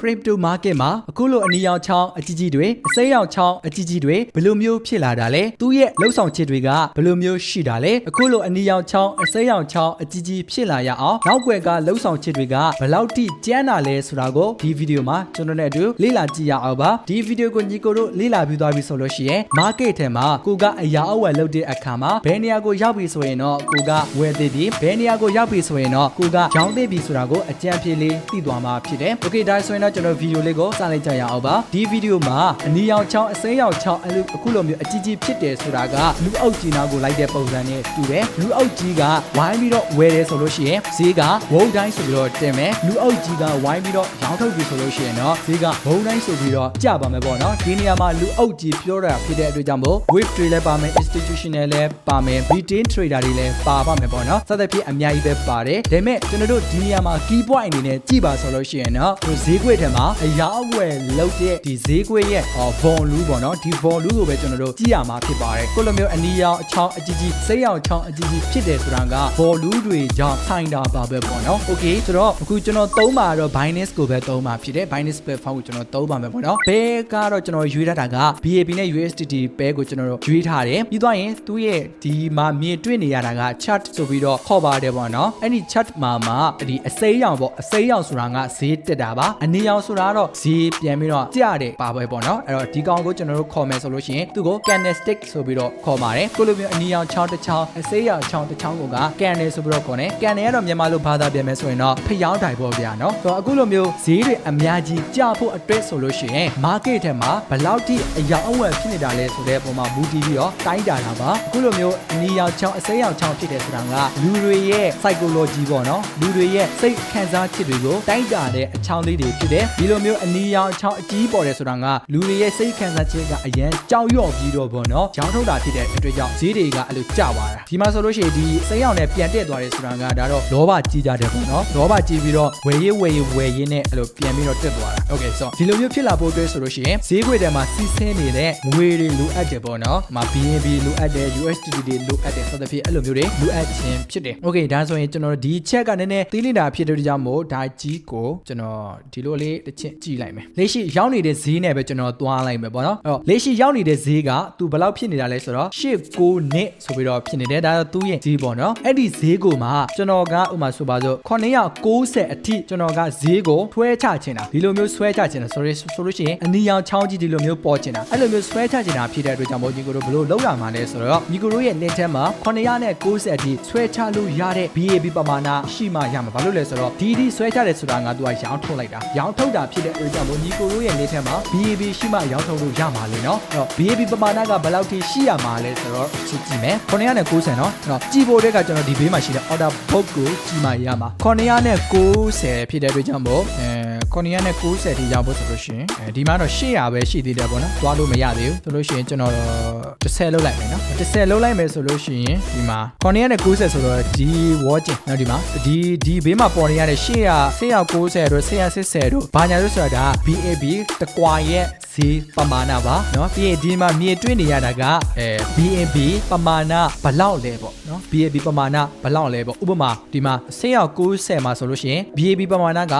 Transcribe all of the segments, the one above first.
crypto market မှာအခုလိုအနီရောင်ချောင်းအကြီးကြီးတွေအစိမ်းရောင်ချောင်းအကြီးကြီးတွေဘယ်လိုမျိုးဖြစ်လာတာလဲသူ့ရဲ့လှုပ်ဆောင်ချက်တွေကဘယ်လိုမျိုးရှိတာလဲအခုလိုအနီရောင်ချောင်းအစိမ်းရောင်ချောင်းအကြီးကြီးဖြစ်လာရအောင်နောက်ွယ်ကလှုပ်ဆောင်ချက်တွေကဘယ်လောက်ထိကျန်းတာလဲဆိုတာကိုဒီဗီဒီယိုမှာကျွန်တော်နဲ့အတူလေ့လာကြည့်ရအောင်ပါဒီဗီဒီယိုကိုညီကိုတို့လေ့လာပြီးသွားပြီဆိုလို့ရှိရင် market ထဲမှာကိုကအရာအဝယ်လုပ်တဲ့အခါမှာဘယ်နေရာကိုရောက်ပြီဆိုရင်တော့ကိုကဝယ်သေးပြီဘယ်နေရာကိုရောက်ပြီဆိုရင်တော့ကိုကရောင်းသေးပြီဆိုတာကိုအကြံဖြေလေးသိသွားမှာဖြစ်တယ် Okay ဒါဆိုရင်တော့ကျွန်တော်ဗီဒီယိုလေးကိုစလိုက်ကြရအောင်ပါဒီဗီဒီယိုမှာအနီရောင်ချောင်းအစိမ်းရောင်ချောင်းအဲ့လိုအခုလိုမျိုးအကြီးကြီးဖြစ်တယ်ဆိုတာကလူအုပ်ကြီးနာကိုလိုက်တဲ့ပုံစံနဲ့တူတယ်လူအုပ်ကြီးကဝိုင်းပြီးတော့ဝယ်တယ်ဆိုလို့ရှိရင်ဈေးကဝုန်းတိုင်းဆိုပြီးတော့တင်မယ်လူအုပ်ကြီးကဝိုင်းပြီးတော့ရောင်းထုတ်ပြီဆိုလို့ရှိရင်တော့ဈေးကဝုန်းတိုင်းဆိုပြီးတော့ကျပါမယ်ပေါ့နော်ဒီနေရာမှာလူအုပ်ကြီးပြောတာဖြစ်တဲ့အတွက်ကြောင့်မို့ wave trade လည်းပါမယ် institutional လည်းပါမယ် retail trader တွေလည်းပါပါမယ်ပေါ့နော်စသဖြင့်အများကြီးပဲပါတယ်ဒါပေမဲ့ကျွန်တော်တို့ဒီနေရာမှာ key point အနေနဲ့ကြည့်ပါဆိုလို့ရှိရင်တော့ဟိုဈေးကွက်ထဲမှာအရာအဝယ်လုပ်တဲ့ဒီဈေးကွက်ရဲ့ volume ပေါ့နော်ဒီ volume ကိုပဲကျွန်တော်တို့ကြည့်ရမှာဖြစ်ပါတယ်ကိုလိုမျိုးအနီရောင်အချောင်းအကြီးကြီးစိတ်ရောင်ချောင်းအကြီးကြီးဖြစ်တယ်ဆိုတာက volume တွေကြောင့်ဆိုင်တာပါပဲပေါ့နော် okay ဆိုတော့အခုကျွန်တော်သုံးပါတော့ Binance ကိုပဲသုံးပါဖြစ်တယ် Binance platform ကိုကျွန်တော်သုံးပါမယ်ပေါ့နော်ဘဲကတော့ကျွန်တော်ရွေးထားတာက BAB နဲ့ USDT ဘဲကိုကျွန်တော်တို့ရွေးထားတယ်ပြီးသွားရင်သူ့ရဲ့ဒီမှာမြင်တွေ့နေရတာက chart ဆိုပြီးတော့ခေါ်ပါတယ်ပေါ့နော်အဲ့ဒီ chart မှာမှာဒီအစိမ်းရောင်ပေါ့အစိမ်းရောင်ဆိုတာကဈေးတက်တာပါအနီရောင်ဆိုတာကတော့ဈေးပြန်ပြီးတော့ကျတယ်ပါပဲပေါ့နော်အဲ့တော့ဒီကောင်ကိုကျွန်တော်တို့ခေါ်မယ်ဆိုလို့ရှိရင်သူ့ကို candlestick ဆိုပြီးတော့ခေါ်ပါတယ်ကိုလိုမျိုးအနီရောင်ချောင်းတစ်ချောင်းအစိမ်းရောင်ချောင်းတစ်ချောင်းကိုက candle ဆိုပြီးတော့ခေါ်တယ် candle ကတော့မြန်မာလိုဘာသာပြန်မယ်ဆိုရင်တော့ဖျောင်းတိုင်ပေါ့ဗျာနော်ဆိုတော့အခုလိုမျိုးဈေးတွေအများကြီးကျဖို့အတွက်ဆိုလို့ရှိရင် market ထဲမှာဘယ်လောက်ထိအယောင်အဝယ်ဖြစ်နေတာလဲဆိုတဲ့ပုံမှာမူတည်ပြီးတော့တိုင်းတာတာပါအခုလိုမျိုးအနီရောင်ချောင်းအစိမ်းရောင်ချောင်းဖြစ်တယ်ဆိုတာကလူတွေရဲ့ psychology ပေါ့နော်လူတွေရဲ့စိတ်ခံစားချက်တွေကိုတိုင်းတာတဲ့အချောင်းလေးတွေဖြစ်တယ်ဒီလိုမျိုးအနီရောင်ချောင်းအကြီးပေါ်တယ်ဆိုတာကလူတွေရဲ့စိတ်ခံစားချက်ကအရန်ကြောက်ရွံ့ပြီးတော့ပေါ့နော်ကြောင်းထုတ်တာဖြစ်တဲ့အတွက်ကြောင့်ဈေးတွေကအဲ့လိုကျသွားတာဒီမှာဆိုလို့ရှိရင်ဒီစိမ်းရောင်နဲ့ပြန်တက်သွားတယ်ဆိုတာကဒါတော့လောဘကြီးကြတယ်ပေါ့နော်လောဘကြီးပြီးတော့ဝယ်ရေးဝယ်ရေးဝယ်ရင်းနဲ့အဲ့လိုပြန်ပြီးတော့တက်သွားတာ okay ဆိုတော့ဒီလိုမျိုးဖြစ်လာဖို့အတွက်ဆိုလို့ရှိရင်ဈေးကွက်ထဲမှာစီးဆင်းနေတဲ့ငွေတွေလိုအပ်တယ်ပေါ့နော်ဒီမှာ BNB လိုအပ်တယ် USDT တွေလိုအပ်တယ်စသဖြင့်အဲ့လိုမျိုးတွေလိုအပ်ခြင်းဖြစ်တယ် okay ဒါဆိုရင်ကျွန်တော်ဒီချက်ကနည်းနည်းသိနေတာဖြစ်တဲ့ကြောင့်မို့ဒါကြီးကိုကျွန်တော်ဒီလိုလေးတစ်ချက်ကြည့်လိုက်မယ်လက်ရှိရောက်နေတဲ့ဈေးနဲ့ပဲကျွန်တော်သွားလိုက်မယ်ပေါ့နော်အဲ့တော့လက်ရှိရောက်နေတဲ့ဈေးကသူဘယ်လောက်ဖြစ်နေတာလဲဆိုတော့8 9နှစ်ဆိုပြီးတော့ဖြစ်နေတယ်ဒါတော့သူ့ရဲ့ဈေးပေါ့နော်အဲ့ဒီဈေးကိုမှကျွန်တော်ကဥမာဆိုပါစို့990အထိကျွန်တော်ကဈေးကိုဆွဲချချင်တာဒီလိုမျိုးဆွဲချချင်တာ sorry ဆိုလို့ရှိရင်အနီရောင်ချောင်းကြီးဒီလိုမျိုးပေါ်ချင်တာအဲ့လိုမျိုးဆွဲချချင်တာဖြစ်တဲ့အတွက်ကြောင့်မို့ညီကိုတို့ဘယ်လိုလုပ်ရမှာလဲဆိုတော့ညီကိုတို့ရဲ့ net ထဲမှာ990အထိဆွဲချလို့ရတဲ့ BAB ပမာဏရှိမှရမှာဘာလို့လဲဆိုတော့ဒီဒီဆွဲချတယ်ဆိုတာကသူကရောင်းထုတ်လိုက်တာရောင်းထုတ်တာဖြစ်တဲ့အတွက်ကြောင့်မို့ညီကိုတို့ရဲ့ net ထဲမှာ BAB ရှိမှရောင်းထုတ်လို့ရမှာလေနော်အဲ့တော့ BAB ပမာဏကဘယ်လောက်ထိရှိရမှာလဲဆိုတော့ကြည့်ကြည့်မယ်990နော်အဲ့တော့ကြည့်ဖို့တဲ့ကကျွန်တော်ဒီဘေးမှာရှိတဲ့ order book ကိုကြည့်မှရမှာ990ဖြစ်တဲ့အတွက်ကြောင့်မို့အဲ 990ထိရောက်ဖို့ဆိုလို့ရှိရင်အဲဒီမှာတော့800ပဲရှိသေးတယ်ပေါ့နော်သွားလို့မရသေးဘူးဆိုလို့ရှိရင်ကျွန်တော်10လောက်လိုက်မယ်နော်10လောက်လိုက်မယ်ဆိုလို့ရှိရင်ဒီမှာ990ဆိုတော့ဒီ watching နော်ဒီမှာဒီဒီဘေးမှာပေါ်နေရတဲ့800 890တို့880တို့ဘာညာလို့ဆိုတာဒါ BAB တကွာရဲ့ဈေးပမာဏပါเนาะပြီးရင်ဒီမှာမြေတွေ့နေရတာကအဲ BNB ပမာဏဘလောက်လဲပေါ့เนาะ BNB ပမာဏဘလောက်လဲပေါ့ဥပမာဒီမှာ1190မှာဆိုလို့ရှိရင် BNB ပမာဏက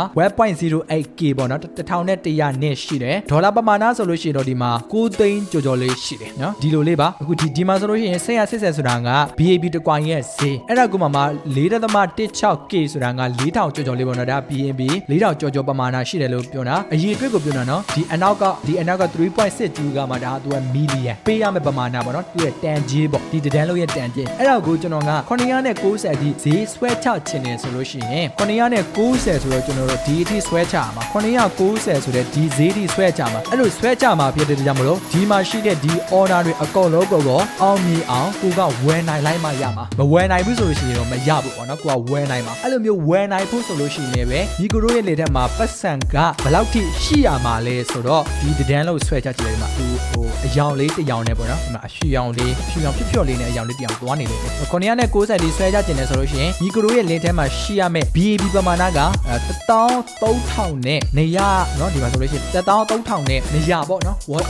28k ပေါ့နော်1100နဲ့ရှိတယ်ဒေါ်လာပမာဏဆိုလို့ရှိရင်တော့ဒီမှာ9သိန်းကျော်ကျော်လေးရှိတယ်နော်ဒီလိုလေးပါအခုဒီဒီမှာဆိုလို့ရှိရင်180ဆိုတာက BAB တကွာရဲ့ဈေးအဲ့ဒါကိုမှမှ 4.16k ဆိုတာက4000ကျော်ကျော်လေးပေါ့နော်ဒါ BNB 4000ကျော်ကျော်ပမာဏရှိတယ်လို့ပြောတာအရေးအတွက်ကိုပြောတာနော်ဒီအနောက်ကဒီအနောက်က3.6 G ကမှဒါသူက million ပေးရမယ့်ပမာဏပေါ့နော်သူရဲ့တန်ကြီးပေါ့ဒီတန်လို့ရဲ့တန်ကြီးအဲ့ဒါကိုကျွန်တော်က990အထိဈေးဆွဲချခြင်းတယ်ဆိုလို့ရှိရင်990ဆိုတော့ကျွန်တော်တို့ဒီအထိဆွဲချရမှာ990ဆိုတဲ့ဒီဈေးအထိဆွဲချမှာအဲ့လိုဆွဲချမှာဖြစ်တဲ့ကြောင့်မလို့ဒီမှာရှိတဲ့ဒီ order တွေအကုန်လုံးကိုတော့အောင်မြင်အောင်ကိုကဝယ်နိုင်လိုက်မှရမှာမဝယ်နိုင်ဘူးဆိုလို့ရှိရင်တော့မရဘူးပေါ့နော်ကိုကဝယ်နိုင်မှာအဲ့လိုမျိုးဝယ်နိုင်ဖို့ဆိုလို့ရှိရင်လည်းပဲဒီကိုတို့ရဲ့လေထက်မှာပတ်စံကဘယ်လောက်ထိရှိရမှာလဲဆိုတော့ဒီတန်းလို့ဆွဲချကြည့်လိုက်ဒီမှာဟိုဟိုအယောင်လေးတစ်ယောင်နဲ့ပေါ့နော်ဒီမှာအဖြူရောင်လေးအဖြူရောင်ဖြော့ဖြော့လေးနဲ့အယောင်လေးတစ်ယောင်သွားနေတယ်990ဒီဆွဲချကျင်တယ်ဆိုလို့ရှိရင်ညီကိုတို့ရဲ့ link ထဲမှာရှိရမယ့် BAB ပမာဏက13000နဲ့နေရเนาะဒီမှာဆိုလို့ရှိရင်13000နဲ့နေရပေါ့နော် what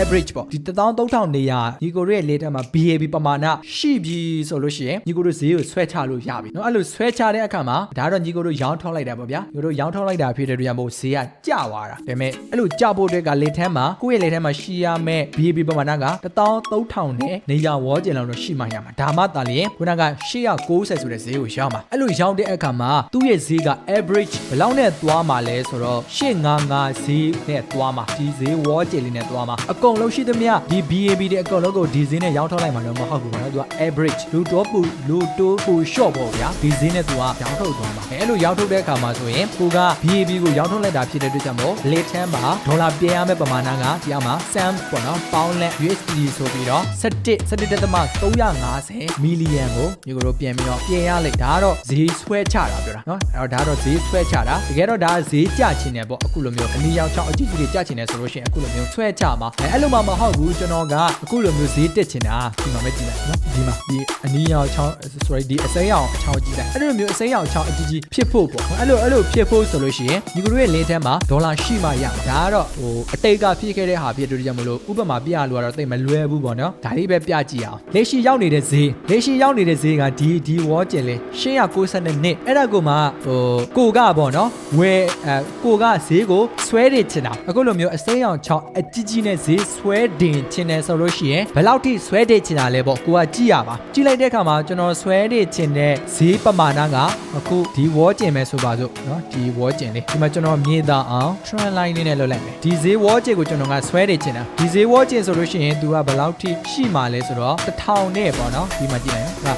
average ပေါ့ဒီ13000နေရညီကိုတို့ရဲ့ link ထဲမှာ BAB ပမာဏရှိပြီဆိုလို့ရှိရင်ညီကိုတို့ဈေးကိုဆွဲချလို့ရပြီเนาะအဲ့လိုဆွဲချတဲ့အခါမှာဒါတော့ညီကိုတို့ရောင်းထောက်လိုက်တာပေါ့ဗျာညီကိုတို့ရောင်းထောက်လိုက်တာဖြစ်တဲ့အတွက်ကြောင့်မို့ဈေးကကျသွားတာဒါပေမဲ့အဲ့လိုကျဖို့အတွက်က link ထဲမှာကိုယ့်ရဲ့ link ထဲမှာရှိရမယ့် BAB ပမာဏက13000နဲ့နေရဝေါကျင်လောက်တော့ရှိမှရမှာဒါမှသာလျှင်ခုနက890ဆိုတဲ့ဈေးကိုရောက်မှာအဲ့လိုရောက်တဲ့အခါမှာသူ့ရဲ့ဈေးက average ဘယ်လောက်နဲ့သွားမှာလဲဆို ိုဆိုတော့855ဈေးနဲ့သွားမှာဒီဈေးဝေါ်ကျယ်လေးနဲ့သွားမှာအကုန်လုံးရှိသမျှဒီ BAB တွေအကုန်လုံးကိုဒီဈေးနဲ့ရောင်းထုတ်လိုက်မှာတော့မဟုတ်ဘူးဗျာသူက average လူတော့ပူလူတိုးပူ short ပေါ့ဗျာဒီဈေးနဲ့သူကရောင်းထုတ်သွားမှာအဲလိုရောင်းထုတ်တဲ့အခါမှာဆိုရင်ကိုက BAB ကိုရောင်းထုတ်လိုက်တာဖြစ်တဲ့အတွက်ကြောင့်မို့လေထမ်းမှာဒေါ်လာပြန်ရမယ့်ပမာဏကဒီအောင်မှာ SAM ပေါ့နော်ပေါင်းလက် USD ဆိုပြီးတော့17 17.350မီလီယံကိုညီကိုတို့ပြန်ပြီးတော့ပြန်ရလိုက်ဒါကတော့ဈေးဆွဲချတာပြောတာနော်အဲ့တော့ဒါတော့ဈေးဆွဲချတာတကယ်တော့ဒါဈေးကျကြချင်တယ်ပေါ့အခုလိုမျိုးအနီရောင်ချောင်းအကြည့်ကြီးတွေကြချင်တယ်ဆိုလို့ရှိရင်အခုလိုမျိုးဆွဲချမှာအဲအဲ့လိုမှမဟုတ်ဘူးကျွန်တော်ကအခုလိုမျိုးဈေးတက်ချင်တာဒီမှာပဲကြည့်လိုက်နော်ဒီမှာဒီအနီရောင်ချောင်း sorry ဒီအစိမ်းရောင်ချောင်းကြည့်လိုက်အဲ့လိုမျိုးအစိမ်းရောင်ချောင်းအကြည့်ကြီးဖြစ်ဖို့ပေါ့အဲ့လိုအဲ့လိုဖြစ်ဖို့ဆိုလို့ရှိရင်ညီကတို့ရဲ့လင်းထဲမှာဒေါ်လာရှိမှရဒါကတော့ဟိုအတိတ်ကဖြစ်ခဲ့တဲ့ဟာဖြစ်တို့ကြောင့်မလို့ဥပမာပြရလို့ကတော့တိတ်မလွယ်ဘူးပေါ့နော်ဒါလေးပဲပြကြည့်အောင်လက်ရှိရောက်နေတဲ့ဈေးလက်ရှိရောက်နေတဲ့ဈေးကဒီဒီဝေါ်ကျင်လေး192အဲ့ဒါကိုမှဟိုကိုကပေါ့နော်ဝယ်ကိုကဈေးကိုဆွဲတင်ချင်တာအခုလိုမျိုးအစိမ်းရောင်ချောင်းအကြီးကြီးနဲ့ဈေးဆွဲတင်ချင်တယ်ဆိုလို့ရှိရင်ဘယ်လောက်ထိဆွဲတင်ချင်တာလဲပေါ့ကိုကကြည့်ရပါကြည့်လိုက်တဲ့အခါမှာကျွန်တော်ဆွဲတင်ချင်တဲ့ဈေးပမာဏကအခုဒီဝေါကျင်ပဲဆိုပါစို့နော်ဒီဝေါကျင်လေးဒီမှာကျွန်တော်မြေသားအောင် trend line လေးနဲ့လွတ်လိုက်မယ်ဒီဈေးဝေါကျင်ကိုကျွန်တော်ကဆွဲတင်ချင်တာဒီဈေးဝေါကျင်ဆိုလို့ရှိရင် तू ကဘယ်လောက်ထိရှိမှလဲဆိုတော့1000နဲ့ပေါ့နော်ဒီမှာကြည့်လိုက်နော်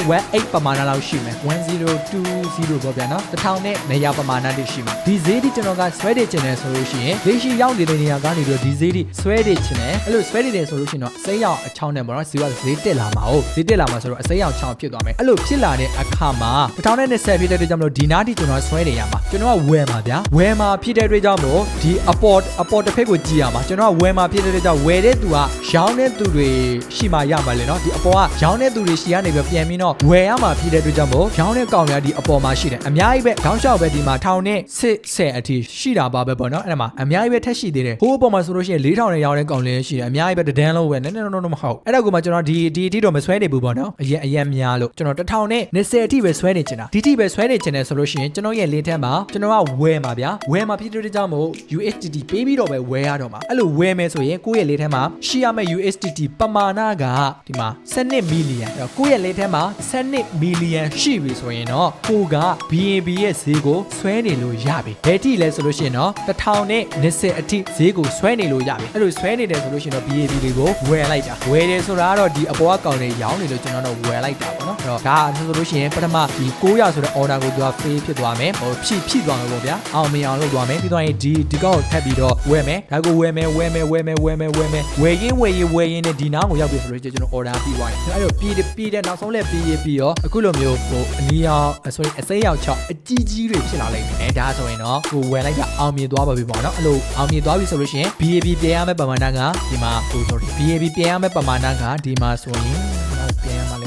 1018ပမာဏလောက်ရှိမယ်1020ပေါ့ဗျာနော်1000နဲ့နေရာပမာဏတိရှိမှာဒီဈေးဒီကျွန်တော်ကဆွဲတင်ချင်တယ်ဆိုလို့ရှိရင်လက်ရှိရောက်နေတဲ့နေရာကနေပြီးတော့ဒီဈေးဒီဆွဲတင်ချင်တယ်အဲ့လိုဆွဲတင်တယ်ဆိုလို့ရှိရင်တော့အစိမ်းရောင်အချောင်းနဲ့ပေါ့နော်ဈေးကဈေးတက်လာမှာဟုတ်ဈေးတက်လာမှာဆိုတော့အစိမ်းရောင်ချောင်းဖြစ်သွားမယ်အဲ့လိုဖြစ်လာတဲ့အခါမှာ1020ဖြစ်တဲ့အတွက်ကြောင့်မလို့ဒီနားထိကျွန်တော်ဆွဲနေရမှာကျွန်တော်ကဝယ်မှာဗျာဝယ်မှာဖြစ်တဲ့အတွက်ကြောင့်မို့ဒီအပေါ်အပေါ်တစ်ဖက်ကိုကြည့်ရမှာကျွန်တော်ကဝယ်မှာဖြစ်တဲ့အတွက်ကြောင့်ဝယ်တဲ့သူကရောင်းတဲ့သူတွေရှိမှရမှာလေနော်ဒီအပေါ်ကရောင်းတဲ့သူတွေရှိရနေပြီးပြန်ပြီးတော့ဝယ်ရမှာဖြစ်တဲ့အတွက်ကြောင့်မို့ရောင်းတဲ့ကောင်တွေကဒီအပေါ်မှာရှိတယ်အများကြီးပဲခေါင်းလျှောက်ပဲဒီမှာထောင်နဲ့စစ်ဆယ်အထိရှိတာပါပဲပေါ့နော်အဲ့ဒါမှာအများကြီးပဲထက်ရှိသေးတယ်ဟိုးအပေါ်မှာဆိုလို့ရှိရင်4000နဲ့ရောင်းတဲ့ကောင်လေးရှိတယ်အများကြီးပဲတဒန်းလုံးပဲနည်းနည်းတော့မဟုတ်အဲ့ဒါကမှကျွန်တော်ဒီဒီအထိတော့မဆွဲနေဘူးပေါ့နော်အရင်အရင်များလို့ကျွန်တော်1000နဲ့20အထိပဲဆွဲနေချင်တာဒီအထိပဲဆွဲနေချင်တယ်ဆိုလို့ရှိရင်ကျွန်တော်ရဲ့ link ထဲမှာကျွန်တော်ကဝယ်မှာဗျာဝယ်မှာဖြစ်တဲ့ကြောင့်မို့ USDT ပေးပြီးတော့ပဲဝယ်ရတော့မှာအဲ့လိုဝယ်မယ်ဆိုရင်ကိုယ့်ရဲ့ link ထဲမှာရှိရမယ့် USDT ပမာဏကဒီမှာ12မီလီယံအဲ့တော့ကိုယ့်ရဲ့ link ထဲမှာ12မီလီယံရှိပြီဆိုရင်တော့ကိုက BNB ရဲ့ဈေးကိုဆွဲနေလို့ရပြီဘယ်ထိလဲဆိုလို့ရှိရင်တော့1000နဲ့20အထိဈေးကိုဆွဲနေလို့ရပြီအဲ့လိုဆွဲနေတယ်ဆိုလို့ရှိရင်တော့ BNB တွေကိုဝယ်လိုက်တာဝယ်တယ်ဆိုတာကတော့ဒီအပေါ်ကကောင်တွေရောင်းနေလို့ကျွန်တော်တော့ဝယ်လိုက်တာပေါ့နော်အဲ့တော့ဒါဆိုလို့ရှိရင်ပထမဒီ900ဆိုတဲ့ order ကိုသူက fail ဖြစ်သွားမယ်ဟိုဖြည့်ဖြည့်သွားမယ်ပေါ့ဗျာအောင်မြင်အောင်လုပ်သွားမယ်ပြီးတော့ရင်ဒီဒီကောင်ကိုထပ်ပြီးတော့ဝယ်မယ်ဒါကိုဝယ်မယ်ဝယ်မယ်ဝယ်မယ်ဝယ်မယ်ဝယ်မယ်ဝယ်ရင်းဝယ်ရင်းဝယ်ရင်းနဲ့ဒီနားကိုရောက်ပြီဆိုလို့ရှိရင်ကျွန်တော် order ပြီးသွားတယ်အဲ့တော့ပြီးပြီးတဲ့နောက်ဆုံးလက်ပြီးရပြီးရောအခုလိုမျိုးဟိုအနီးအောင် sorry အစိမ်းရောက်ချောက်အကြီးကြီးတွေဖြစ်လာလိမ့်မယ်ဒါဆိုရင်တော့ဟိုဝယ်လိုက်တာအောင်မြင်သွားပါပြီပေါ့နော်အဲ့လိုအောင်မြင်သွားပြီဆိုလို့ရှိရင် BAB ပြန်ရမယ့်ပမာဏကဒီမှာဟို sorry BAB ပြန်ရမယ့်ပမာဏကဒီမှာဆိုရင်ပြန်ရမှာ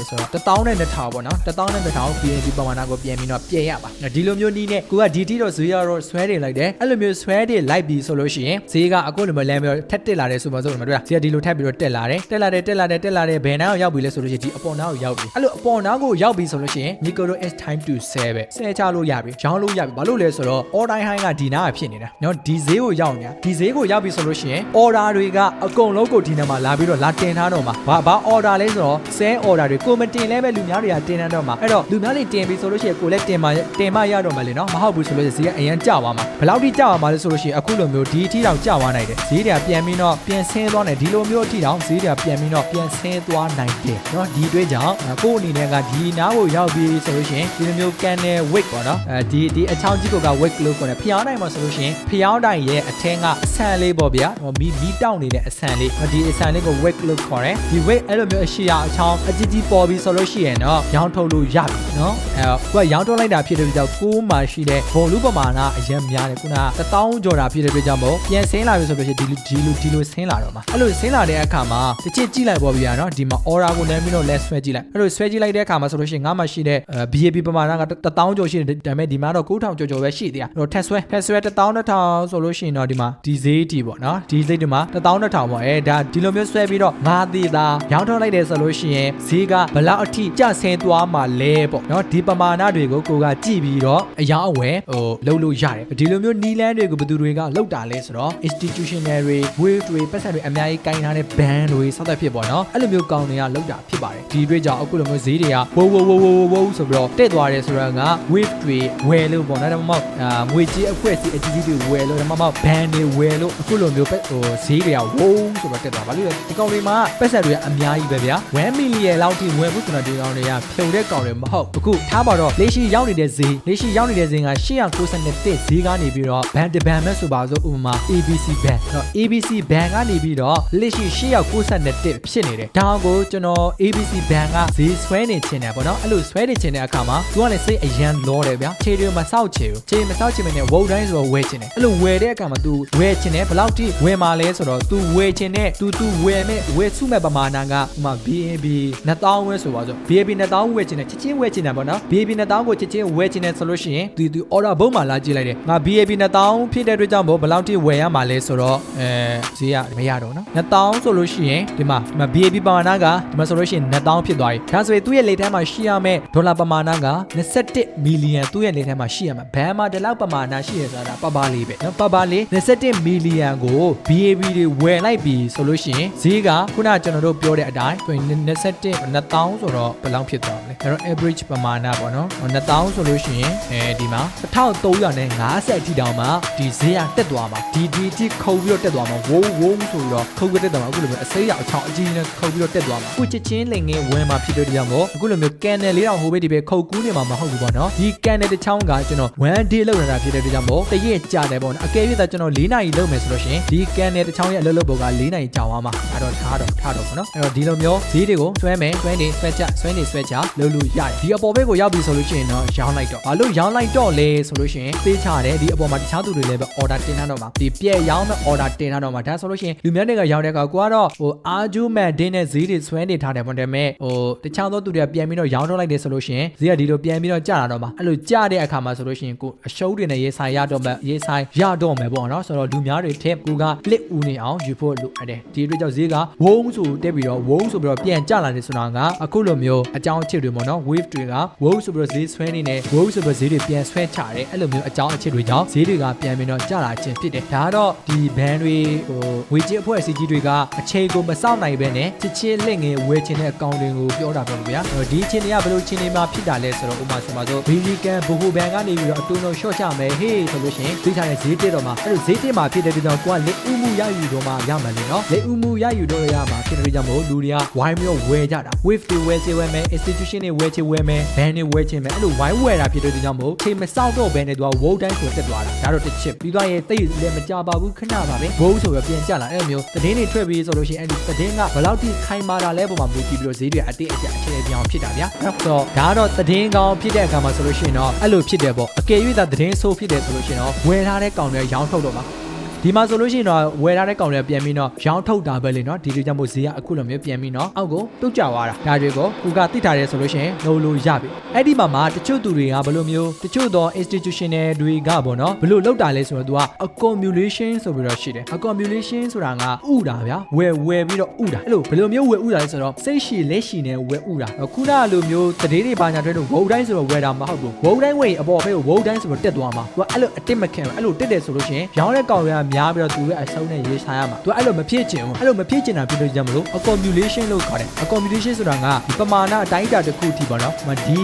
လဲဆိုတော့1000နဲ့1000ပေါ့နော်1000နဲ့1000 PNG ပမာဏကိုပြန်ပြီးတော့ပြင်ရပါဒီလိုမျိုးနီးနဲ့ကိုကဒီတိတော့ဈေးရတော့ဆွဲတယ်လိုက်တယ်အဲ့လိုမျိုးဆွဲတယ်လိုက်ပြီးဆိုလို့ရှိရင်ဈေးကအခုလိုမျိုးလမ်းပြီးတော့ထက်တက်လာတယ်ဆိုမှဆိုတော့မတွေ့လားဈေးကဒီလိုထက်ပြီးတော့တက်လာတယ်တက်လာတယ်တက်လာတယ်တက်လာတယ်ဘယ်နားကိုရောက်ပြီလဲဆိုလို့ရှိရင်ဒီအပေါ်နားကိုရောက်ပြီအဲ့လိုအပေါ်နားကိုရောက်ပြီဆိုလို့ရှိရင် Mikoro is time to sell ပဲဆဲချလို့ရပြီရောင်းလို့ရပြီဘာလို့လဲဆိုတော့ order high ကဒီနားကဖြစ်နေတာနော်ဒီဈေးကိုရောက်နေတာဒီဈေးကိုရောက်ပြီဆိုလို့ရှိရင် order တွေကအကုန်လုံးကိုဒီနားမှာလာပြီးတော့လာတင်ထားတော့မှာဘာဘာ order လဲဆိုတော့ sell order တွေကိုကိုမတင်လဲပဲလူများတွေကတင်တတ်တော့မှာအဲ့တော့လူများတွေတင်ပြီဆိုလို့ရှိရင်ကိုလည်းတင်မှတင်မှရတော့မှာလေနော်မဟုတ်ဘူးဆိုလို့ရှိရင်ဈေးကအရန်ကျသွားမှာဘယ်လောက်ထိကျသွားမှာလဲဆိုလို့ရှိရင်အခုလိုမျိုးဒီအထိတောင်ကျသွားနိုင်တယ်ဈေးတွေကပြန်ပြီးတော့ပြန်ဆင်းသွားနိုင်ဒီလိုမျိုးအထိတောင်ဈေးတွေကပြန်ပြီးတော့ပြန်ဆင်းသွားနိုင်တယ်နော်ဒီအတွက်ကြောင့်ကို့အနေနဲ့ကဒီနားကိုရောက်ပြီးဆိုလို့ရှိရင်ဒီလိုမျိုးကန်တဲ့ weight ပေါ့နော်အဲဒီဒီအချောင်းကြီးကက weight လို့ခေါ်တယ်ဖျောင်းတိုင်းမှာဆိုလို့ရှိရင်ဖျောင်းတိုင်းရဲ့အထင်းကအဆန်လေးပေါ့ဗျာမီးမီးတောက်နေတဲ့အဆန်လေးဒီအဆန်လေးကို weight လို့ခေါ်တယ်ဒီ weight အဲ့လိုမျိုးအရှိရာအချောင်းအကြီးကြီးပေါ်ပေါ်ပြီဆိုလို့ရှိရင်တော့ရောင်းထုတ်လို့ရပြီနော်အဲတော့ကိုကရောင်းထုတ်လိုက်တာဖြစ်တဲ့အတွက်ကြောင့်ကိုးမှာရှိတဲ့ဘုံလူပမာဏအရင်များတယ်ခုနက1000ကျော်တာဖြစ်တဲ့အတွက်ကြောင့်မို့ပြန်ဆင်းလာပြီဆိုလို့ရှိရင်ဒီလိုဒီလိုဒီလိုဆင်းလာတော့မှာအဲ့လိုဆင်းလာတဲ့အခါမှာတစ်ချက်ကြည့်လိုက်ပေါ်ပြီရနော်ဒီမှာ aura ကိုလည်းပြီးတော့ let's ဆွဲကြည့်လိုက်အဲ့လိုဆွဲကြည့်လိုက်တဲ့အခါမှာဆိုလို့ရှိရင်ငါမှရှိတဲ့ BAP ပမာဏက1000ကျော်ရှိတယ်ဒါပေမဲ့ဒီမှာတော့9000ကျော်ကျော်ပဲရှိသေးတာအဲ့တော့ထက်ဆွဲထက်ဆွဲ1000 2000ဆိုလို့ရှိရင်တော့ဒီမှာဒီဈေးတီပေါ့နော်ဒီဈေးဒီမှာ1000 2000ပေါ့အဲဒါဒီလိုမျိုးဆွဲပြီးတော့ငါသေးတာရောင်းထုတ်လိုက်တယ်ဆိုလို့ရှိရင်ဈေးကဘလောက်အထိကျဆင်းသွားမှာလဲပေါ့နော်ဒီပမာဏတွေကိုကိုကကြည့်ပြီးတော့အယောင်အဝယ်ဟိုလုပ်လို့ရတယ်ဒီလိုမျိုးနီလန်းတွေကိုဘယ်သူတွေကလောက်တာလဲဆိုတော့ institutional တွေ wave တွေပတ်စံတွေအများကြီးကိုင်းထားတဲ့ band တွေစသဖြင့်ပေါ့နော်အဲ့လိုမျိုးကောင်းတွေကလောက်တာဖြစ်ပါတယ်ဒီအတွက်ကြောင့်အခုလိုမျိုးဈေးတွေကဝိုးဝိုးဝိုးဝိုးဝိုးဆိုပြီးတော့တက်သွားတယ်ဆိုတော့က wave တွေဝယ်လို့ပေါ့နော်ဒါမှမဟုတ်အာငွေကြေးအဖွဲ့အစည်းအကြီးကြီးတွေဝယ်လို့ဒါမှမဟုတ် band တွေဝယ်လို့အခုလိုမျိုးပဲဟိုဈေးတွေကဝုန်းဆိုတော့တက်သွားဘာလို့လဲဒီကောင်တွေမှာပတ်စံတွေကအများကြီးပဲဗျာ1 million လောက်ထိဝယ်ဖို့ကျွန်တော်ဒီကောင်တွေကဖြုံတဲ့ကောင်တွေမဟုတ်အခုထားပါတော့လက်ရှိရောက်နေတဲ့ဈေးလက်ရှိရောက်နေတဲ့ဈေးက892တက်ဈေးကနေပြီးတော့ဘန်တဘန်မဲ့ဆိုပါဆိုဥပမာ ABC ဘန်တော့ ABC ဘန်ကနေပြီးတော့လက်ရှိ892တက်ဖြစ်နေတယ်ဒါကိုကျွန်တော် ABC ဘန်ကဈေးဆွဲနေချင်တယ်ပေါ့နော်အဲ့လိုဆွဲနေချင်တဲ့အခါမှာသူကလည်းစိတ်အယံလောတယ်ဗျာခြေတွေမဆောက်ချေဘူးခြေမဆောက်ချေမနဲ့ဝုတ်တိုင်းဆိုတော့ဝယ်ချင်တယ်အဲ့လိုဝယ်တဲ့အခါမှာ तू ဝယ်ချင်တယ်ဘလောက်ထိဝယ်မှာလဲဆိုတော့ तू ဝယ်ချင်တဲ့ तू तू ဝယ်မဲ့ဝယ်စုမဲ့ပမာဏကဥပမာ BNB 1000 1000ဝယ်ဆိုပါစို့ VIP 1000ဝယ်ချင်တယ်ချက်ချင်းဝယ်ချင်တယ်ပေါ့နော် VIP 1000ကိုချက်ချင်းဝယ်ချင်တယ်ဆိုလို့ရှိရင်ဒီသူ order book မှာလာကြည့်လိုက်တယ်ငါ VIP 1000ဖြစ်တဲ့အတွက်ကြောင့်ဘယ်လောက်တိဝယ်ရမှာလဲဆိုတော့အဲဈေးရမရတော့နော်1000ဆိုလို့ရှိရင်ဒီမှာဒီမှာ VIP ပမာဏကဒီမှာဆိုလို့ရှိရင်1000ဖြစ်သွားပြီဒါဆိုရင်သူ့ရဲ့လေထဲမှာရှိရမယ့်ဒေါ်လာပမာဏက27 million သူ့ရဲ့လေထဲမှာရှိရမှာဘန်မှာဒီလောက်ပမာဏရှိရဆိုတာပပလေးပဲနော်ပပလေး27 million ကို VIP တွေဝယ်လိုက်ပြီဆိုလို့ရှိရင်ဈေးကခုနကျွန်တော်တို့ပြောတဲ့အတိုင်းဆိုရင်27 1000 2000ဆိုတော့ဘယ်လောက်ဖြစ်သွားမလဲအဲ့တော့ average ပမာဏပေါ့နော်2000ဆိုလို့ရှိရင်အဲဒီမှာ1350အထိတောင်မှဒီဈေးကတက်သွားမှာဒီဒီအထိခုံပြီးတော့တက်သွားမှာဝုန်းဝုန်းဆိုပြီးတော့ခုံပြီးတက်သွားမှာအခုလိုမျိုးအစိမ်းရောင်အချောင်းအကြီးနဲ့ခုံပြီးတော့တက်သွားမှာအခုချစ်ချင်းလင်ငယ်ဝယ်မှာဖြစ်တဲ့ကြောင့်မို့အခုလိုမျိုးကန်နယ်လေးတောင်ဟိုဘက်ဒီဘက်ခုတ်ကူးနေမှာမဟုတ်ဘူးပေါ့နော်ဒီကန်နယ်တစ်ချောင်းကကျွန်တော်1 day လောက်နေတာဖြစ်တဲ့ကြောင့်မို့တရက်ကြာတယ်ပေါ့နော်အကယ်၍သာကျွန်တော်၄နာရီလောက်မယ်ဆိုလို့ရှိရင်ဒီကန်နယ်တစ်ချောင်းရဲ့အလုပ်လုပ်ပုံက၄နာရီကြာသွားမှာအဲ့တော့ထားတော့ထားတော့ပေါ့နော်အဲ့တော့ဒီလိုမျိုးဈေးတွေကိုဆွဲမယ်ဆွဲနေဆွဲချဆွဲနေဆွဲချလုပ်လို့ရတယ်ဒီအပေါ်ဘက်ကိုရောက်ပြီဆိုလို့ရှိရင်တော့ရောင်းလိုက်တော့ဘာလို့ရောင်းလိုက်တော့လဲဆိုလို့ရှိရင်ပေးချတယ်ဒီအပေါ်မှာတခြားသူတွေလည်းပဲ order တင်ထားတော့မှာဒီပြည့်ရောင်းမဲ့ order တင်ထားတော့မှာဒါဆိုလို့ရှိရင်လူများတွေကရောင်းတဲ့အခါကိုကတော့ဟိုအာဂျူမန်ဒင်းတဲ့ဈေးတွေဆွဲနေထားတယ်ပေါ့ဒါပေမဲ့ဟိုတခြားသောသူတွေကပြန်ပြီးတော့ရောင်းထုတ်လိုက်တယ်ဆိုလို့ရှိရင်ဈေးကဒီလိုပြန်ပြီးတော့ကျလာတော့မှာအဲ့လိုကျတဲ့အခါမှာဆိုလို့ရှိရင်ကိုအရှုံးတွေနဲ့ရေးဆိုင်ရတော့မယ်ရေးဆိုင်ရတော့မယ်ပေါ့နော်ဆိုတော့လူများတွေထက်ကိုကလစ်ဦးနေအောင်ယူဖို့လိုအပ်တယ်ဒီအတွက်ကြောင့်ဈေးကဝုန်းဆိုတက်ပြီးတော့ဝုန်းဆိုပြီးတော့ပြန်ကျလာတယ်ဆိုတာကအခုလိုမျိုးအကြောင်းအချက်တွေပေါ့နော် wave တွေကဝုန်းဆိုပြီးတော့ဈေးဆွဲနေတယ်ဝုန်းဆိုပြီးတော့ဈေးတွေပြန်ဆွဲချတယ်အဲ့လိုမျိုးအကြောင်းအချက်တွေကြောင့်ဈေးတွေကပြန်ပြီးတော့ကျလာခြင်းဖြစ်တယ်ဒါကတော့ဒီ band တွေဟိုဝေကြီးအဖွဲ့အစည်းကြီးတွေကအချိန်ကိုမစောင့်နိုင်ပဲနဲ့ချစ်ချင်းလက်ငယ်ဝယ်ချင်တဲ့အကောင့်တွေကိုပြောတာပေါ့ဗျာအဲ့တော့ဒီအချိန်တွေကဘယ်လိုအချိန်တွေမှာဖြစ်တာလဲဆိုတော့ဥပမာဆိုပါစို့ American ဘိုဟိုဘန်ကနေပြီးတော့အတူတူရှော့ချမယ်ဟေးဆိုလို့ရှိရင်သိချတဲ့ဈေးတက်တော့မှာအဲ့လိုဈေးတက်မှာဖြစ်တဲ့ကြောင့်ကိုကလက်ဥမှုရယူတော့မှရမှာလေနော်လက်ဥမှုရယူတော့ရမှာဖြစ်တဲ့ကြောင့်မို့လူတွေကဝိုင်းပြီးတော့ဝယ်ကြတာ wave တွေဝယ်ချင်ဝယ်မယ် institution တွေဝယ်ချင်ဝယ်မယ် band တွေဝယ်ချင်မယ်အဲ့လိုဝိုင်းဝယ်တာဖြစ်တဲ့ကြောင့်မို့ချိန်မစောင့်တော့ဘဲနဲ့သူက world time ဆိုတက်သွားတာဒါတော့တစ်ချစ်ပြီးတော့ရဲ့တိတ်လည်းမကြပါဘူးခဏပါပဲ world ဆိုတော့ပြန်ကြလာအဲ့လိုမျိုးသတင်းတွေထွက်ပြီးဆိုလို့ရှိရင်အဲ့ဒီသတင်းကဘယ်လောက်ထိခိုင်မာတာလဲပုံမှာမူတည်ပြီးတော့ဈေးတွေအတိတ်အကျအခြေပြောင်းဖြစ်တာဗျာအဲ့တော့ဒါကတော့သတင်းကောင်းဖြစ်တဲ့အခါမှာဆိုလို့ရှိရင်တော့အဲ့လိုဖြစ်တယ်ပေါ့အကယ်၍သာသတင်းဆိုးဖြစ်တယ်ဆိုလို့ရှိရင်တော့ဝယ်ထားတဲ့ကောင်တွေရောင်းထုတ်တော့မှာ ဒီမှာဆိုလို့ရှိရင်တော့ဝယ်ထားတဲ့ကောင်တွေပြန်ပြီးတော့ရောင်းထုတ်တာပဲလေနော်ဒီလိုကြောင့်မို့ဈေးကအခုလိုမျိုးပြန်ပြီးတော့အောက်ကိုတုတ်ကြသွားတာဒါတွေကိုကိုကတိထားတယ်ဆိုလို့ရှိရင်လုံးလို့ရပြီအဲ့ဒီမှာမှာတချို့သူတွေကဘယ်လိုမျိုးတချို့သော institutional တွေကပေါ့နော်ဘယ်လိုလောက်တာလဲဆိုတော့သူက accumulation ဆိုပြီးတော့ရှိတယ် accumulation ဆိုတာကဥတာဗျာဝယ်ဝယ်ပြီးတော့ဥတာအဲ့လိုဘယ်လိုမျိုးဝယ်ဥတာလဲဆိုတော့စိတ်ရှိလက်ရှိနဲ့ဝယ်ဥတာခုနကလိုမျိုးတရေတွေပါညာတွဲလို့ဝုတ်တိုင်းဆိုတော့ဝယ်တာမဟုတ်ဘူးဝုတ်တိုင်းဝယ်ရင်အပေါ်ဖေးကိုဝုတ်တိုင်းဆိုတော့တက်သွားမှာသူကအဲ့လိုအတစ်မခံဘူးအဲ့လိုတက်တယ်ဆိုလို့ရှိရင်ရောင်းတဲ့ကောင်တွေကများပြီးတော့သူရဲ့အဆုံးနဲ့ရေးဆိုင်ရမှာသူအဲ့လိုမဖြစ်ချင်ဘူးအဲ့လိုမဖြစ်ချင်တာဖြစ်လို့ကြမလို့ accumulation လို့ခေါ်တယ် accumulation ဆိုတာကဒီပမာဏအတိုင်းအတာတစ်ခုအထိပေါ့နော်ဒီ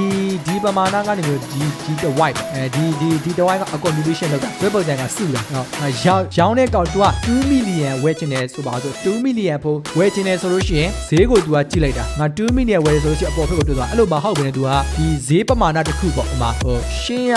ဒီပမာဏကနေမျိုးဒီဒီတ white အဲဒီဒီဒီတ white က accumulation လောက်တာ web ပေါ်ကြံကစုတာနော်ရောင်းရောင်းတဲ့ကောင်သူက2 million ဝယ်ချင်တယ်ဆိုပါဆို2 million ဖို့ဝယ်ချင်တယ်ဆိုလို့ရှိရင်ဈေးကိုသူကကြည့်လိုက်တာငါ2 million ဝယ်ဆိုလို့ရှိရင်အပေါ်ဖက်ကိုတွေ့သွားအဲ့လိုမဟုတ်ဘဲနဲ့သူကဒီဈေးပမာဏတစ်ခုပေါ့ဥမာဟိုရှင်းရ